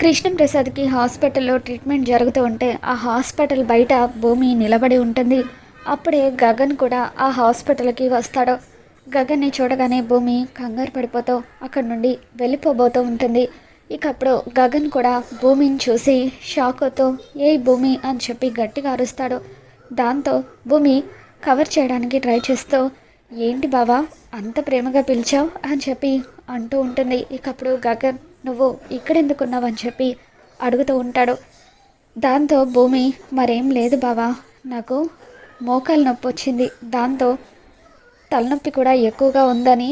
కృష్ణప్రసాద్కి హాస్పిటల్లో ట్రీట్మెంట్ జరుగుతూ ఉంటే ఆ హాస్పిటల్ బయట భూమి నిలబడి ఉంటుంది. అప్పుడే గగన్ కూడా ఆ హాస్పిటల్కి వస్తాడు. గగన్ని చూడగానే భూమి కంగారు పడిపోతూ అక్కడి నుండి వెళ్ళిపోబోతూ ఉంటుంది. ఇక అప్పుడు గగన్ కూడా భూమిని చూసి షాక్ అవుతూ ఏ భూమి అని చెప్పి గట్టిగా అరుస్తాడు. దాంతో భూమి కవర్ చేయడానికి ట్రై చేస్తూ ఏంటి బావా అంత ప్రేమగా పిలిచావు అని చెప్పి అంటూ ఉంటుంది. ఇక అప్పుడు గగన్ నువ్వు ఇక్కడెందుకున్నావు అని చెప్పి అడుగుతూ ఉంటాడు. దాంతో భూమి మరేం లేదు బావా నాకు మోకాలు నొప్పి వచ్చింది. దాంతో తలనొప్పి కూడా ఎక్కువగా ఉందని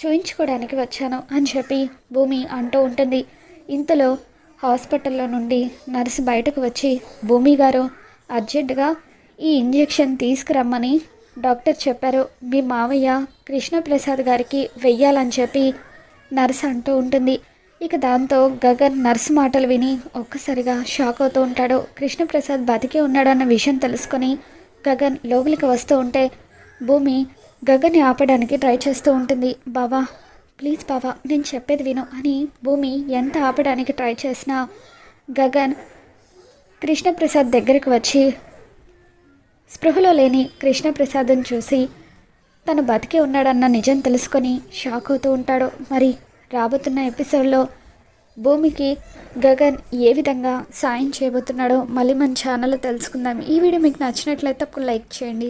చూయించుకోవడానికి వచ్చాను అని చెప్పి భూమి అంటూ ఉంటుంది. ఇంతలో హాస్పిటల్లో నుండి నర్సు బయటకు వచ్చి భూమి గారు అర్జెంటుగా ఈ ఇంజెక్షన్ తీసుకురమ్మని డాక్టర్ చెప్పారు. మీ మావయ్య కృష్ణప్రసాద్ గారికి వెయ్యాలని చెప్పి నర్స్ అంటూ ఉంటుంది. ఇక దాంతో గగన్ నర్సు మాటలు విని ఒక్కసారిగా షాక్ అవుతూ ఉంటాడు. కృష్ణప్రసాద్ బతికే ఉన్నాడన్న విషయం తెలుసుకొని గగన్ లోపలికి వస్తూ ఉంటే భూమి గగన్ని ఆపడానికి ట్రై చేస్తూ ఉంటుంది. బావా ప్లీజ్ బావా నేను చెప్పేది విను అని భూమి ఎంత ఆపడానికి ట్రై చేసినా గగన్ కృష్ణప్రసాద్ దగ్గరికి వచ్చి స్పృహలో లేని కృష్ణప్రసాద్ని చూసి తను బతికే ఉన్నాడన్న నిజం తెలుసుకొని షాక్ అవుతూ ఉంటాడు. మరి రాబోతున్న ఎపిసోడ్లో భూమికి గగన్ ఏ విధంగా సాయం చేయబోతున్నాడో మళ్ళీ మన ఛానల్లో తెలుసుకుందాం. ఈ వీడియో మీకు నచ్చినట్లయితే ఒక లైక్ చేయండి.